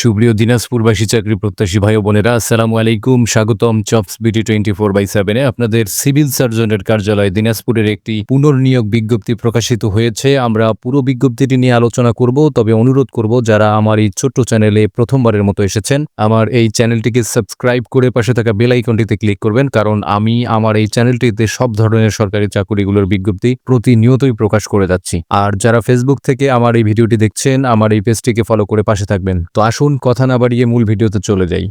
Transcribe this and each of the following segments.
সুপ্রিয় দিনাজপুরবাসী চাকরি প্রত্যাশী ভাই বোনেরা, আসসালামু আলাইকুম। স্বাগতম চপস বিটি টোয়েন্টি ফোর বাই সেভেনে আপনাদের সিভিল সার্জনের কার্যালয় দিনাজপুরের একটি পুনর্নিয়োগ বিজ্ঞপ্তি প্রকাশিত হয়েছে। আমরা পুরো বিজ্ঞপ্তিটি নিয়ে আলোচনা করব, তবে অনুরোধ করব, যারা আমার এই ছোট্ট চ্যানেলে প্রথমবারের মতো এসেছেন, আমার এই চ্যানেলটিকে সাবস্ক্রাইব করে পাশে থাকা বেল আইকনটিতে ক্লিক করবেন, কারণ আমি আমার এই চ্যানেলটিতে সব ধরনের সরকারি চাকুরিগুলোর বিজ্ঞপ্তি প্রতিনিয়তই প্রকাশ করে যাচ্ছি। আর যারা ফেসবুক থেকে আমার এই ভিডিওটি দেখছেন, আমার এই পেজটিকে ফলো করে পাশে থাকবেন। তো আসুন কথা না বাড়িয়ে মূল ভিডিওতে চলে যাই।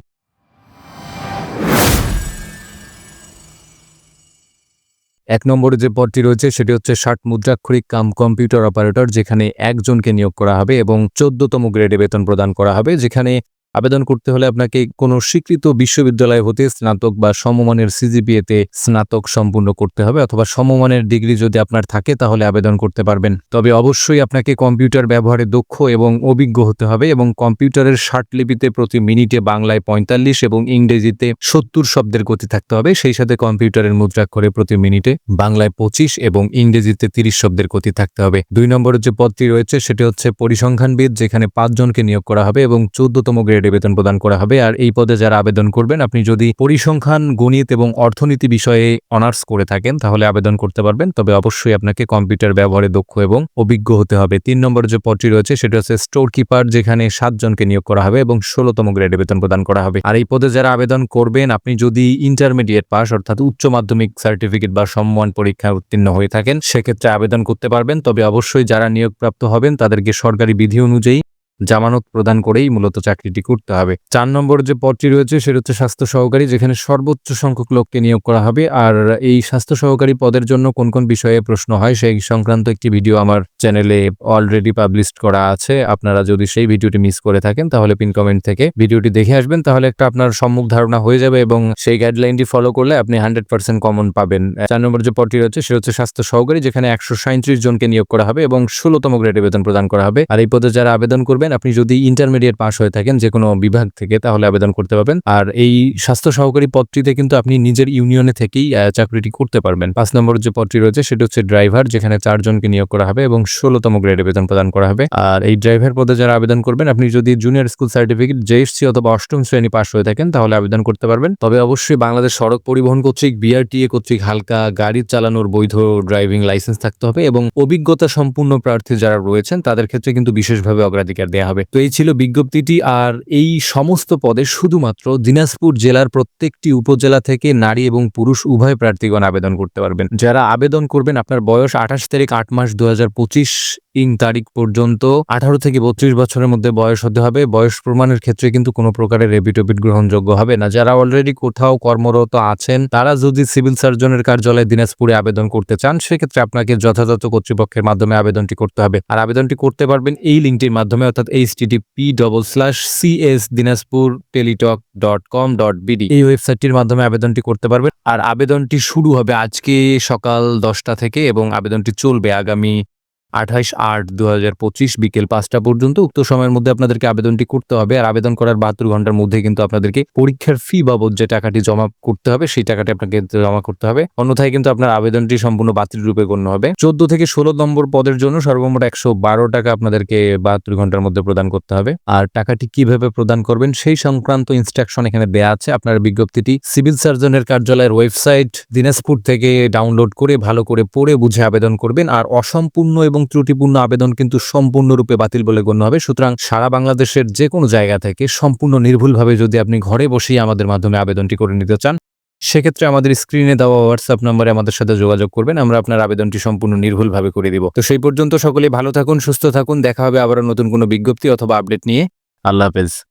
এক নম্বরে যে পদটি রয়েছে, সেটি হচ্ছে ষাট মুদ্রাক্ষরিক কাম কম্পিউটার অপারেটর, যেখানে একজনকে নিয়োগ করা হবে এবং চোদ্দতম গ্রেডে বেতন প্রদান করা হবে, যেখানে আবেদন করতে হলে আপনাকে কোনো স্বীকৃত বিশ্ববিদ্যালয় হতে স্নাতক বা সমমানের সিজিপিএতে স্নাতক সম্পূর্ণ করতে হবে অথবা সমমানের ডিগ্রি যদি আপনার থাকে তাহলে আবেদন করতে পারবেন। তবে অবশ্যই আপনাকে কম্পিউটার ব্যবহারে দক্ষ এবং অভিজ্ঞ হতে হবে এবং কম্পিউটারের ষাটলিপিতে প্রতি মিনিটে বাংলায় পঁয়তাল্লিশ এবং ইংরেজিতে সত্তর শব্দের গতি থাকতে হবে। সেই সাথে কম্পিউটারের মুদ্রাক্ষরে প্রতি মিনিটে বাংলায় পঁচিশ এবং ইংরেজিতে তিরিশ শব্দের গতি থাকতে হবে। দুই নম্বরের যে পদটি রয়েছে সেটি হচ্ছে পরিসংখ্যানবিদ, যেখানে পাঁচজনকে নিয়োগ করা হবে এবং চোদ্দতম গ্রেডে বেতন প্রদান করা হবে। আর এই পদে যারা আবেদন করবেন, আপনি যদি পরিসংখ্যান, গণিত এবং অর্থনীতি বিষয়ে অনার্স করে থাকেন, তাহলে আবেদন করতে পারবেন। তবে অবশ্যই আপনাকে কম্পিউটার ব্যবহারে দক্ষ এবং অভিজ্ঞ হতে হবে। তিন নম্বর যে পদটি রয়েছে, সেটা হচ্ছে স্টোর কিপার যেখানে সাতজনকে নিয়োগ করা হবে এবং ষোলোতম গ্রেডে বেতন প্রদান করা হবে। আর এই পদে যারা আবেদন করবেন, আপনি যদি ইন্টারমিডিয়েট পাস অর্থাৎ উচ্চ মাধ্যমিক সার্টিফিকেট বা সম্মান পরীক্ষায় উত্তীর্ণ হয়ে থাকেন, সেক্ষেত্রে আবেদন করতে পারবেন। তবে অবশ্যই যারা নিয়োগপ্রাপ্ত হবেন, তাদেরকে সরকারি বিধি অনুযায়ী জামানত প্রদান করেই মূলত চাকরিটি করতে হবে। চার নম্বর যে পদটি রয়েছে, সেটা হচ্ছে স্বাস্থ্য সহকারী, যেখানে সর্বোচ্চ সংখ্যক লোককে নিয়োগ করা হবে। আর এই স্বাস্থ্য সহকারী পদের জন্য কোন কোন বিষয়ে প্রশ্ন হয়, সেই সংক্রান্ত একটি ভিডিও আমার চ্যানেলে অলরেডি পাবলিশ করা আছে। আপনারা যদি সেই ভিডিওটি মিস করে থাকেন, তাহলে পিন কমেন্ট থেকে ভিডিওটি দেখে আসবেন। তাহলে একটা আপনার সম্মুখ ধারণা হয়ে যাবে এবং সেই গাইডলাইনটি ফলো করলে আপনি হান্ড্রেড পার্সেন্ট কমন পাবেন। চার নম্বর যে পদটি রয়েছে, সেটা হচ্ছে স্বাস্থ্য সহকারী, যেখানে একশো সাঁত্রিশ জনকে নিয়োগ করা হবে এবং ষোলোতম গ্রেডে বেতন প্রদান করা হবে। আর এই পদে যারা আবেদন করবেন আপনি যদি ইন্টারমিডিয়েট পাস হয়ে থাকেন যে কোনো বিভাগ থেকে, তাহলে আবেদন করতে পারবেন। আর এই স্বাস্থ্য সহকারী পদটিতে কিন্তু আপনি নিজের ইউনিয়নে থেকেই চাকরিটি করতে পারবেন। পাঁচ নম্বর যে পদটি রয়েছে, সেটা হচ্ছে ড্রাইভার যেখানে চারজনকে নিয়োগ করা হবে এবং ষোলোতম গ্রেডে বেতন প্রদান করা হবে। আর এই ড্রাইভার পদে যারা আবেদন করবেন, আপনি যদি জুনিয়র স্কুল সার্টিফিকেট জেএসসি অথবা অষ্টম শ্রেণি পাস হয়ে থাকেন, তাহলে আবেদন করতে পারবেন। তবে অবশ্যই বাংলাদেশ সড়ক পরিবহন কর্তৃক বিআরটিএ কর্তৃক হালকা গাড়ি চালানোর বৈধ ড্রাইভিং লাইসেন্স থাকতে হবে এবং অভিজ্ঞতা সম্পূর্ণ প্রার্থী যারা রয়েছেন, তাদের ক্ষেত্রে কিন্তু বিশেষভাবে অগ্রাধিকার দেওয়া হবে। তো এই ছিল বিজ্ঞপ্তিটি, আর এই সমস্ত পদে শুধুমাত্র দিনাজপুর জেলার প্রত্যেকটি উপজেলা থেকে নারী এবং পুরুষ উভয় প্রার্থীগণ আবেদন করতে পারবেন। যারা আবেদন করবেন, আপনার বয়স আঠাশ তারিখ আট মাস দুই হাজার পঁচিশ ইং তারিখ পর্যন্ত আঠারো থেকে বত্রিশ বছরের মধ্যে বয়স হতে হবে। বয়স প্রমাণের ক্ষেত্রে কিন্তু কোনো প্রকারের রেবিটোপিট গ্রহণযোগ্য হবে না। যারা অলরেডি কোথাও কর্মরত আছেন, তারা যদি সিভিল সার্জনের কার্যালয়ে দিনাজপুরে আবেদন করতে চান, সেক্ষেত্রে আপনাকে যথাযথ কর্তৃপক্ষের মাধ্যমে আবেদনটি করতে হবে। আর আবেদনটি করতে পারবেন এই লিঙ্কটির মাধ্যমে, অর্থাৎ HTTP double slash CS Dinajpur Teletalk dot com dot BD এই ওয়েবসাইটটির মাধ্যমে আবেদনটি করতে পারবেন। আর আবেদনটি শুরু হবে আজকে সকাল দশটা থেকে এবং আবেদনটি চলবে আগামী আঠাইশ আট দু বিকেল পাঁচটা পর্যন্ত। উক্ত সময়ের মধ্যে আপনাদেরকে আবেদনটি করতে হবে আর আবেদন করার বাহাত্তর ঘণ্টার মধ্যে কিন্তু আপনাদেরকে পরীক্ষার ফি বাবদ যে টাকাটি জমা করতে হবে, সেই টাকাটি আপনাকে জমা করতে হবে। অন্যথায় কিন্তু আপনার আবেদনটি সম্পূর্ণ বাতিল রূপে গণ্য হবে। চোদ্দ থেকে ষোলো নম্বর পদের জন্য সর্বমোট একশো বারো টাকা আপনাদেরকে বাহাত্তর ঘণ্টার মধ্যে প্রদান করতে হবে। আর টাকাটি কীভাবে প্রদান করবেন সেই সংক্রান্ত ইনস্ট্রাকশন এখানে দেয়া আছে। আপনার বিজ্ঞপ্তিটি সিভিল সার্জনের কার্যালয়ের ওয়েবসাইট দিনাজপুর থেকে ডাউনলোড করে ভালো করে পড়ে বুঝে আবেদন করবেন। আর অসম্পূর্ণ এবং ত্রুটিপূর্ণ আবেদন কিন্তু সম্পূর্ণরূপে বাতিল বলে গণ্য হবে। সুতরাং সারা বাংলাদেশের যে কোনো জায়গা থেকে সম্পূর্ণ নির্ভুলভাবে যদি আপনি ঘরে বসেই আমাদের মাধ্যমে আবেদনটি করে নিতে চান, সেক্ষেত্রে আমাদের স্ক্রিনে দেওয়া হোয়াটসঅ্যাপ নম্বরে আমাদের সাথে যোগাযোগ করবেন, আমরা আপনার আবেদনটি সম্পূর্ণ নির্ভুলভাবে করে দিব। তো সেই পর্যন্ত সকলে ভালো থাকুন, সুস্থ থাকুন, দেখা হবে আবার নতুন কোনো বিজ্ঞপ্তি অথবা আপডেট নিয়ে। আল্লাহ হাফেজ।